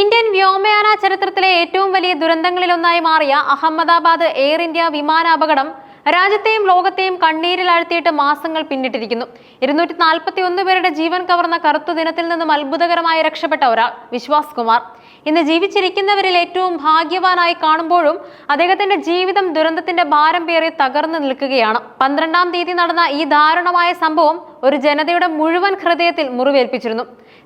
Indian വ്യോമയാന ചരിത്രത്തിലെ ഏറ്റവും വലിയ ദുരന്തങ്ങളിലൊന്നായി മാറിയ അഹമ്മദാബാദ് എയർ ഇന്ത്യ വിമാനാപകടം രാജ്യത്തെയും ലോകത്തെയും കണ്ണീരിലാഴ്ത്തിയിട്ട് മാസങ്ങൾ പിന്നിട്ടിരിക്കുന്നു. ഇരുന്നൂറ്റി നാൽപ്പത്തി ഒന്ന് പേരുടെ ജീവൻ കവർന്ന കറുത്തു ദിനത്തിൽ നിന്നും അത്ഭുതകരമായി രക്ഷപ്പെട്ട ഒരാൾ വിശ്വാസ് കുമാർ. ഇന്ന് ജീവിച്ചിരിക്കുന്നവരിൽ ഏറ്റവും ഭാഗ്യവാനായി കാണുമ്പോഴും അദ്ദേഹത്തിന്റെ ജീവിതം ദുരന്തത്തിന്റെ ഭാരം പേറി തകർന്നു നിൽക്കുകയാണ്. പന്ത്രണ്ടാം തീയതി നടന്ന ഈ ദാരുണമായ സംഭവം ഒരു ജനതയുടെ മുഴുവൻ ഹൃദയത്തിൽ മുറിവേൽപ്പിച്ചിരുന്നു.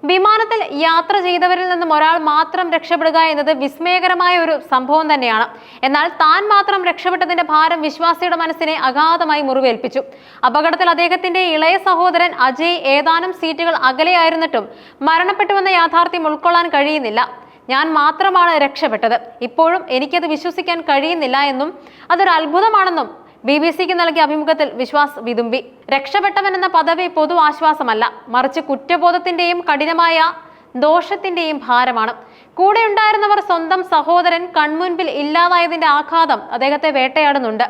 വിമാനത്തിൽ യാത്ര ചെയ്തവരിൽ നിന്നും ഒരാൾ മാത്രം രക്ഷപ്പെടുക എന്നത് വിസ്മയകരമായ ഒരു സംഭവം തന്നെയാണ്. എന്നാൽ താൻ മാത്രം രക്ഷപ്പെട്ടതിന്റെ ഭാരം വിശ്വാസിയുടെ മനസ്സിനെ അഗാധമായി മുറിവേൽപ്പിച്ചു. അപകടത്തിൽ അദ്ദേഹത്തിന്റെ ഇളയ സഹോദരൻ അജയ് ഏതാനും സീറ്റുകൾ അകലെയായിരുന്നിട്ടും മരണപ്പെട്ടുവെന്ന യാഥാർത്ഥ്യം ഉൾക്കൊള്ളാൻ കഴിയുന്നില്ല. ഞാൻ മാത്രമാണ് രക്ഷപ്പെട്ടത്. ഇപ്പോഴും എനിക്കത് വിശ്വസിക്കാൻ കഴിയുന്നില്ല എന്നും അതൊരു അത്ഭുതമാണെന്നും ബി ബി സിക്ക് നൽകിയ അഭിമുഖത്തിൽ വിശ്വാസ് വിതുമ്പി. രക്ഷപ്പെട്ടവൻ എന്ന പദവി പൊതു ആശ്വാസമല്ല മറിച്ച് കുറ്റബോധത്തിന്റെയും കഠിനമായ ദോഷത്തിന്റെയും ഭാരമാണ്. കൂടെ ഉണ്ടായിരുന്നവർ സ്വന്തം സഹോദരൻ കൺമുൻപിൽ ഇല്ലാതായതിന്റെ ആഘാതം അദ്ദേഹത്തെ വേട്ടയാടുന്നുണ്ട്.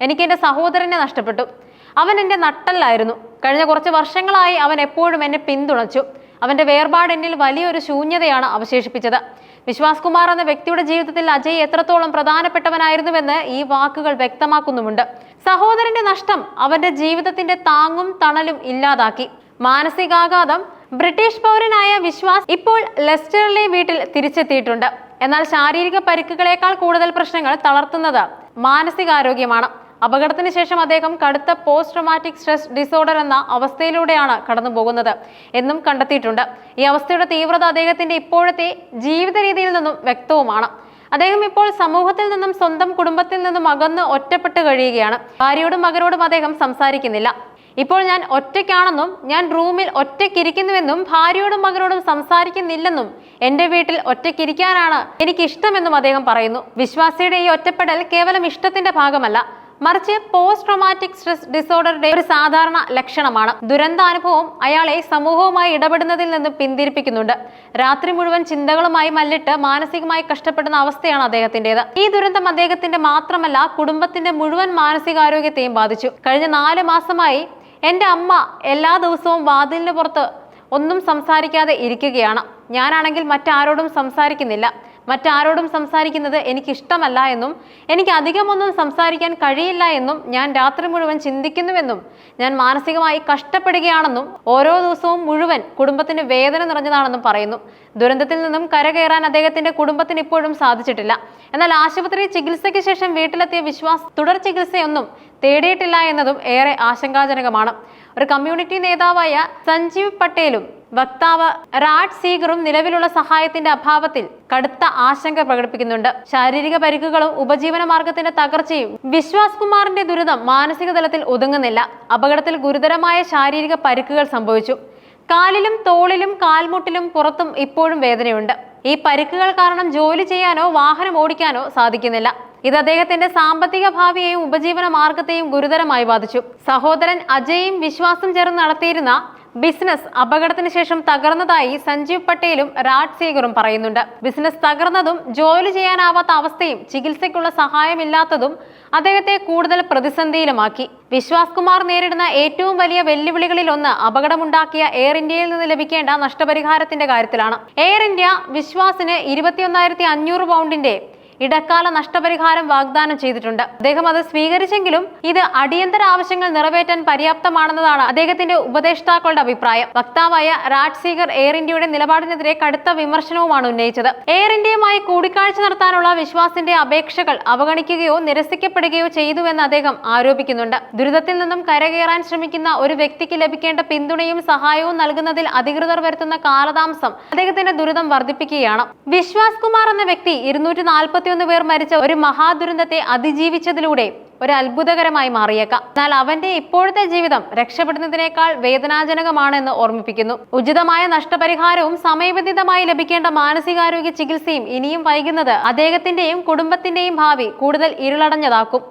എനിക്ക് എന്റെ സഹോദരനെ നഷ്ടപ്പെട്ടു. അവൻ എന്റെ നട്ടല്ലായിരുന്നു. കഴിഞ്ഞ കുറച്ച് വർഷങ്ങളായി അവൻ എപ്പോഴും എന്നെ പിന്തുണച്ചു. അവന്റെ വേർപാടെന്നിൽ വലിയൊരു ശൂന്യതയാണ് അവശേഷിപ്പിച്ചത്. വിശ്വാസ് കുമാർ എന്ന വ്യക്തിയുടെ ജീവിതത്തിൽ അജയ് എത്രത്തോളം പ്രധാനപ്പെട്ടവനായിരുന്നുവെന്ന് ഈ വാക്കുകൾ വ്യക്തമാക്കുന്നുമുണ്ട്. സഹോദരന്റെ നഷ്ടം അവന്റെ ജീവിതത്തിന്റെ താങ്ങും തണലും ഇല്ലാതാക്കി. മാനസികാഘാതം ബ്രിട്ടീഷ് പൗരനായ വിശ്വാസ് ഇപ്പോൾ ലെസ്റ്ററിലെ വീട്ടിൽ തിരിച്ചെത്തിയിട്ടുണ്ട്. എന്നാൽ ശാരീരിക പരിക്കുകളേക്കാൾ കൂടുതൽ പ്രശ്നങ്ങൾ തളർത്തുന്നത് മാനസികാരോഗ്യമാണ്. അപകടത്തിന് ശേഷം അദ്ദേഹം കടുത്ത പോസ്റ്റ് ട്രോമാറ്റിക് സ്ട്രെസ് ഡിസോർഡർ എന്ന അവസ്ഥയിലൂടെയാണ് കടന്നു പോകുന്നത് എന്നും കണ്ടെത്തിയിട്ടുണ്ട്. ഈ അവസ്ഥയുടെ തീവ്രത അദ്ദേഹത്തിന്റെ ഇപ്പോഴത്തെ ജീവിത രീതിയിൽ നിന്നും വ്യക്തവുമാണ്. അദ്ദേഹം ഇപ്പോൾ സമൂഹത്തിൽ നിന്നും സ്വന്തം കുടുംബത്തിൽ നിന്നും അകന്ന് ഒറ്റപ്പെട്ട് കഴിയുകയാണ്. ഭാര്യയോടും മകനോടും അദ്ദേഹം സംസാരിക്കുന്നില്ല. ഇപ്പോൾ ഞാൻ ഒറ്റയ്ക്കാണെന്നും ഞാൻ റൂമിൽ ഒറ്റയ്ക്കിരിക്കുന്നുവെന്നും ഭാര്യയോടും മകനോടും സംസാരിക്കുന്നില്ലെന്നും എന്റെ വീട്ടിൽ ഒറ്റയ്ക്കിരിക്കാനാണ് എനിക്ക് ഇഷ്ടമെന്നും അദ്ദേഹം പറയുന്നു. വിശ്വാസിയുടെ ഈ ഒറ്റപ്പെടൽ കേവലം ഇഷ്ടത്തിന്റെ ഭാഗമല്ല. മറിച്ച് പോസ്റ്റ് ട്രോമാറ്റിക് സ്ട്രെസ് ഡിസോർഡറുടെ ഒരു സാധാരണ ലക്ഷണമാണ്. ദുരന്താനുഭവം അയാളെ സമൂഹവുമായി ഇടപെടുന്നതിൽ നിന്ന് പിന്തിരിപ്പിക്കുന്നുണ്ട്. രാത്രി മുഴുവൻ ചിന്തകളുമായി മല്ലിട്ട് മാനസികമായി കഷ്ടപ്പെടുന്ന അവസ്ഥയാണ് അദ്ദേഹത്തിന്റേത് ഈ ദുരന്തം അദ്ദേഹത്തിന്റെ മാത്രമല്ല കുടുംബത്തിന്റെ മുഴുവൻ മാനസികാരോഗ്യത്തെയും ബാധിച്ചു. കഴിഞ്ഞ നാല് മാസമായി എന്റെ അമ്മ എല്ലാ ദിവസവും വാതിലിന് പുറത്ത് ഒന്നും സംസാരിക്കാതെ ഇരിക്കുകയാണ്. ഞാനാണെങ്കിൽ മറ്റാരോടും സംസാരിക്കുന്നില്ല. മറ്റാരോടും സംസാരിക്കുന്നത് എനിക്കിഷ്ടമല്ല എന്നും എനിക്ക് അധികമൊന്നും സംസാരിക്കാൻ കഴിയില്ല എന്നും ഞാൻ രാത്രി മുഴുവൻ ചിന്തിക്കുന്നുവെന്നും ഞാൻ മാനസികമായി കഷ്ടപ്പെടുകയാണെന്നും ഓരോ ദിവസവും മുഴുവൻ കുടുംബത്തിന് വേദന നിറഞ്ഞതാണെന്നും പറയുന്നു. ദുരന്തത്തിൽ നിന്നും കരകയറാൻ അദ്ദേഹത്തിന്റെ കുടുംബത്തിന് ഇപ്പോഴും സാധിച്ചിട്ടില്ല. എന്നാൽ ആശുപത്രി ചികിത്സയ്ക്ക് ശേഷം വീട്ടിലെത്തിയ വിശ്വാസ് തുടർ ചികിത്സയൊന്നും തേടിയിട്ടില്ല എന്നതും ഏറെ ആശങ്കാജനകമാണ്. ഒരു കമ്മ്യൂണിറ്റി നേതാവായ സഞ്ജീവ് പട്ടേലും വക്താവ് റാഡ് സീഗറും നിലവിലുള്ള സഹായത്തിന്റെ അഭാവത്തിൽ കടുത്ത ആശങ്ക പ്രകടിപ്പിക്കുന്നുണ്ട്. ശാരീരിക പരിക്കുകളും ഉപജീവന മാർഗത്തിന്റെ തകർച്ചയും വിശ്വാസ് കുമാറിന്റെ ദുരിതം മാനസിക തലത്തിൽ ഒതുങ്ങുന്നില്ല. അപകടത്തിൽ ഗുരുതരമായ ശാരീരിക പരിക്കുകൾ സംഭവിച്ചു. കാലിലും തോളിലും കാൽമുട്ടിലും പുറത്തും ഇപ്പോഴും വേദനയുണ്ട്. ഈ പരിക്കുകൾ കാരണം ജോലി ചെയ്യാനോ വാഹനം ഓടിക്കാനോ സാധിക്കുന്നില്ല. ഇത് അദ്ദേഹത്തിന്റെ സാമ്പത്തിക ഭാവിയെയും ഉപജീവന മാർഗത്തെയും ഗുരുതരമായി ബാധിച്ചു. സഹോദരൻ അജയും വിശ്വാസം ചേർന്ന് നടത്തിയിരുന്ന ബിസിനസ് അപകടത്തിന് ശേഷം തകർന്നതായി സഞ്ജീവ് പട്ടേലും രാജ് സേഗറും പറയുന്നുണ്ട്. ബിസിനസ് തകർന്നതും ജോലി ചെയ്യാനാവാത്ത അവസ്ഥയും ചികിത്സയ്ക്കുള്ള സഹായമില്ലാത്തതും അദ്ദേഹത്തെ കൂടുതൽ പ്രതിസന്ധിയിലുമാക്കി. വിശ്വാസ് കുമാർ നേരിടുന്ന ഏറ്റവും വലിയ വെല്ലുവിളികളിൽ ഒന്ന് അപകടമുണ്ടാക്കിയ എയർ ഇന്ത്യയിൽ നിന്ന് ലഭിക്കേണ്ട നഷ്ടപരിഹാരത്തിന്റെ കാര്യത്തിലാണ്. എയർ ഇന്ത്യ വിശ്വാസിന് ഇരുപത്തിയൊന്നായിരത്തി അഞ്ഞൂറ് പൗണ്ടിന്റെ ഇടക്കാല നഷ്ടപരിഹാരം വാഗ്ദാനം ചെയ്തിട്ടുണ്ട്. അദ്ദേഹം അത് സ്വീകരിച്ചെങ്കിലും ഇത് അടിയന്തര ആവശ്യങ്ങൾ നിറവേറ്റാൻ പര്യാപ്തമാണെന്നതാണ് അദ്ദേഹത്തിന്റെ ഉപദേഷ്ടാക്കളുടെ അഭിപ്രായം. വക്താവായ രാജ് സീഗർ എയർ ഇന്ത്യയുടെ നിലപാടിനെതിരെ കടുത്ത വിമർശനവുമാണ് ഉന്നയിച്ചത്. എയർ ഇന്ത്യയുമായി കൂടിക്കാഴ്ച നടത്താനുള്ള വിശ്വാസിന്റെ അപേക്ഷകൾ അവഗണിക്കുകയോ നിരസിക്കപ്പെടുകയോ ചെയ്തുവെന്ന് അദ്ദേഹം ആരോപിക്കുന്നുണ്ട്. ദുരിതത്തിൽ നിന്നും കരകയറാൻ ശ്രമിക്കുന്ന ഒരു വ്യക്തിക്ക് ലഭിക്കേണ്ട പിന്തുണയും സഹായവും നൽകുന്നതിൽ അധികൃതർ വരുത്തുന്ന കാലതാമസം അദ്ദേഹത്തിന്റെ ദുരിതം വർദ്ധിപ്പിക്കുകയാണ്. വിശ്വാസ് കുമാർ എന്ന വ്യക്തി ഇരുന്നൂറ്റി നാൽപ്പത്തിയൊന്ന് പേർ മരിച്ച ഒരു മഹാദുരന്തത്തെ അതിജീവിച്ചതിലൂടെ ഒരു അത്ഭുതകരമായി മാറിയേക്കാം. എന്നാൽ അവന്റെ ഇപ്പോഴത്തെ ജീവിതം രക്ഷപ്പെടുന്നതിനേക്കാൾ വേദനാജനകമാണെന്ന് ഓർമ്മിപ്പിക്കുന്നു. ഉചിതമായ നഷ്ടപരിഹാരവും സമയബന്ധിതമായി ലഭിക്കേണ്ട മാനസികാരോഗ്യ ചികിത്സയും ഇനിയും വൈകുന്നത് അദ്ദേഹത്തിന്റെയും കുടുംബത്തിന്റെയും ഭാവി കൂടുതൽ ഇരുളടഞ്ഞതാക്കും.